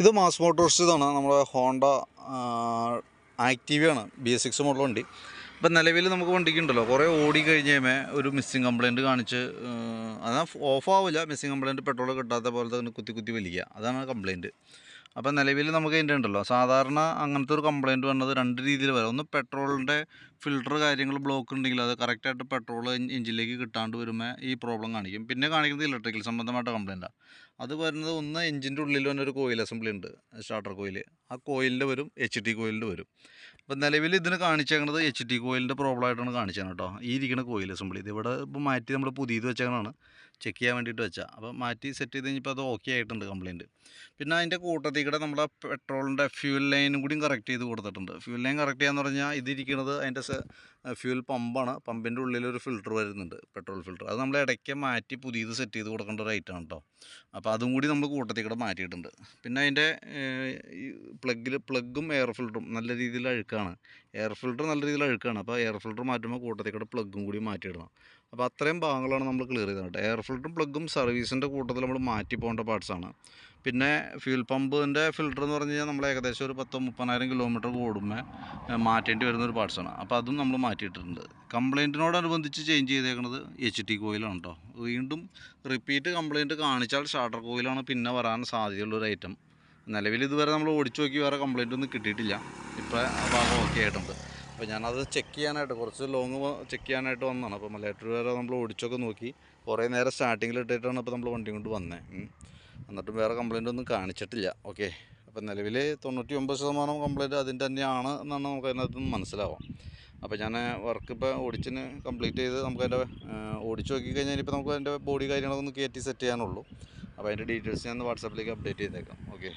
ഇത് mass Motors ഇതാണ്. നമ്മുടെ ഹോണ്ട ആക്റ്റീവയാണ് ബി എസ് സിക്സ് മോഡൽ വണ്ടി. ഇപ്പം നിലവിൽ നമുക്ക് വണ്ടിക്ക് ഉണ്ടല്ലോ. കുറേ ഓടി കഴിഞ്ഞ് കഴിയുമ്പോൾ ഒരു മിസ്സിങ് കംപ്ലയിന്റ് കാണിച്ച് അതാ ഓഫ് ആവില്ല മിസ്സിങ് കംപ്ലയിന്റ് പെട്രോൾ കിട്ടാത്ത പോലെ തന്നെ കുത്തി കുത്തി വലിക്കുക അതാണ് കംപ്ലയിന്റ് അപ്പം നിലവിൽ നമുക്ക് അതിന്റെ ഉണ്ടല്ലോ. സാധാരണ അങ്ങനത്തെ ഒരു കംപ്ലയിന്റ് വന്നത് രണ്ട് രീതിയിൽ വരാം. ഒന്ന് പെട്രോളിന്റെ ഫിൽട്ടർ കാര്യങ്ങൾ ബ്ലോക്ക് ഉണ്ടെങ്കിൽ അത് കറക്റ്റായിട്ട് പെട്രോൾ എഞ്ചിനിലേക്ക് കിട്ടാണ്ട് വരുമ്പോൾ ഈ പ്രോബ്ലം കാണിക്കും. പിന്നെ കാണിക്കുന്നത് ഇലക്ട്രിക്കൽ സംബന്ധമായിട്ട് കംപ്ലയിന്റാണ് അത് വരുന്നത് ഒന്ന് എഞ്ചിന്റെ ഉള്ളിൽ തന്നെ ഒരു കോയിൽ അസംബ്ലി ഉണ്ട് സ്റ്റാർട്ടർ കോയിൽ ആ കോയിലിന്റെ വരും എച്ച് ടി കോയിലിന്റെ വരും. അപ്പോൾ നിലവിൽ ഇതിന് കാണിച്ചേക്കുന്നത് എച്ച് ടി കോയിലിന്റെ പ്രോബ്ലം ആയിട്ടാണ് കാണിച്ചത് കേട്ടോ. ഈ ഇരിക്കുന്ന കോയിൽ അസംബ്ലി ഇത് ഇവിടെ ഇപ്പോൾ മാറ്റി നമ്മൾ പുതിയത് വെച്ചേക്കണതാണ്. ചെക്ക് ചെയ്യാൻ വേണ്ടിയിട്ട് വെച്ചാൽ അപ്പോൾ മാറ്റി സെറ്റ് ചെയ്ത് കഴിഞ്ഞപ്പോൾ അത് ഓക്കെ ആയിട്ടുണ്ട് കംപ്ലയിന്റ് പിന്നെ അതിന്റെ കൂട്ടത്തിൽ കൂടെ നമ്മുടെ പെട്രോളിന്റെ ഫ്യൂൽ ലൈനും കൂടിയും കറക്റ്റ് ചെയ്ത് കൊടുത്തിട്ടുണ്ട്. ഫ്യൂൽ ലൈൻ കറക്റ്റ് ചെയ്യാന്ന് പറഞ്ഞാൽ ഇതിരിക്കുന്നത് അതിന്റെ ഫ്യൂൽ പമ്പാണ്. പമ്പിന്റെ ഉള്ളിൽ ഒരു ഫിൽറ്റർ വരുന്നുണ്ട് പെട്രോൾ ഫിൽറ്റർ അത് നമ്മൾ ഇടയ്ക്ക് മാറ്റി പുതിയത് സെറ്റ് ചെയ്ത് കൊടുക്കേണ്ട ഒരു ഐറ്റമാണ് കേട്ടോ അപ്പോൾ അതും കൂടി നമ്മൾ കൂട്ടത്തിൽ കൂടെ മാറ്റിയിട്ടുണ്ട്. പിന്നെ അതിന്റെ പ്ലഗിൽ പ്ലഗും എയർ ഫിൽറ്ററും നല്ല രീതിയിൽ അഴുക്കാണ്. എയർ ഫിൽട്ടർ നല്ല രീതിയിൽ അഴുക്കാണ്. അപ്പോൾ എയർ ഫിൽട്ടർ മാറ്റുമ്പോൾ കൂട്ടത്തിൽ കൂടെ പ്ലഗും കൂടി മാറ്റിയിടണം. അപ്പോൾ അത്രയും ഭാഗങ്ങളാണ് നമ്മൾ ക്ലിയർ ചെയ്തത് എയർ ഫിൽട്ടറും പ്ലഗും സർവീസിന്റെ കൂട്ടത്തിൽ നമ്മൾ മാറ്റി പോകേണ്ട പാർട്സാണ് പിന്നെ ഫ്യൂൽ പമ്പിന്റെ ഫിൽട്ടർ എന്ന് പറഞ്ഞു കഴിഞ്ഞാൽ നമ്മൾ ഏകദേശം ഒരു പത്തോ മുപ്പതിനായിരം കിലോമീറ്റർ ഓടുമ്പോൾ മാറ്റേണ്ടി വരുന്ന ഒരു പാർട്സാണ് അപ്പോൾ അതും നമ്മൾ മാറ്റിയിട്ടുണ്ട് കംപ്ലയിന്റിനോടനുബന്ധിച്ച് ചേഞ്ച് ചെയ്തേക്കുന്നത് എച്ച് ടി കോയിലാണ് കേട്ടോ വീണ്ടും റിപ്പീറ്റ് കംപ്ലയിന്റ് കാണിച്ചാൽ ഷാർട്ടർ കോയിലാണ് പിന്നെ വരാൻ സാധ്യതയുള്ള ഒരു ഐറ്റം നിലവിൽ ഇതുവരെ നമ്മൾ ഓടിച്ചു നോക്കി വേറെ കംപ്ലയിന്റ് ഒന്നും കിട്ടിയിട്ടില്ല. ഇപ്പോൾ ഭാഗം ഓക്കെ ആയിട്ടുണ്ട്. അപ്പോൾ ഞാനത് ചെക്ക് ചെയ്യാനായിട്ട് കുറച്ച് ലോങ് ചെക്ക് ചെയ്യാനായിട്ട് വന്നതാണ്. അപ്പോൾ മലയാറ്റൂർ വരെ നമ്മൾ ഓടിച്ചൊക്കെ നോക്കി. കുറേ നേരം സ്റ്റാർട്ടിങ്ങിൽ ഇട്ടിട്ടാണ് ഇപ്പോൾ നമ്മൾ വണ്ടി കൊണ്ട് വന്നത് എന്നിട്ടും വേറെ കംപ്ലയിന്റ് ഒന്നും കാണിച്ചിട്ടില്ല. ഓക്കെ അപ്പോൾ നിലവിൽ തൊണ്ണൂറ്റി ഒമ്പത് ശതമാനം കംപ്ലയിന്റ് അതിന്റെ തന്നെയാണ് എന്നാണ് നമുക്ക് അതിനകത്ത് നിന്ന് മനസ്സിലാവാം. അപ്പോൾ ഞാൻ വർക്ക് ഇപ്പോൾ ഓടിച്ചിന് കംപ്ലീറ്റ് ചെയ്ത് നമുക്ക് അതിന്റെ ഓടിച്ച് നോക്കി കഴിഞ്ഞാൽ ഇപ്പോൾ നമുക്ക് അതിന്റെ ബോഡി കാര്യങ്ങളൊക്കെ ഒന്ന് കയറ്റി സെറ്റ് ചെയ്യാനുള്ളൂ. അപ്പോൾ അതിന്റെ ഡീറ്റെയിൽസ് ഞാൻ വാട്സാപ്പിലേക്ക് അപ്ഡേറ്റ് ചെയ്തേക്കാം. ഓക്കെ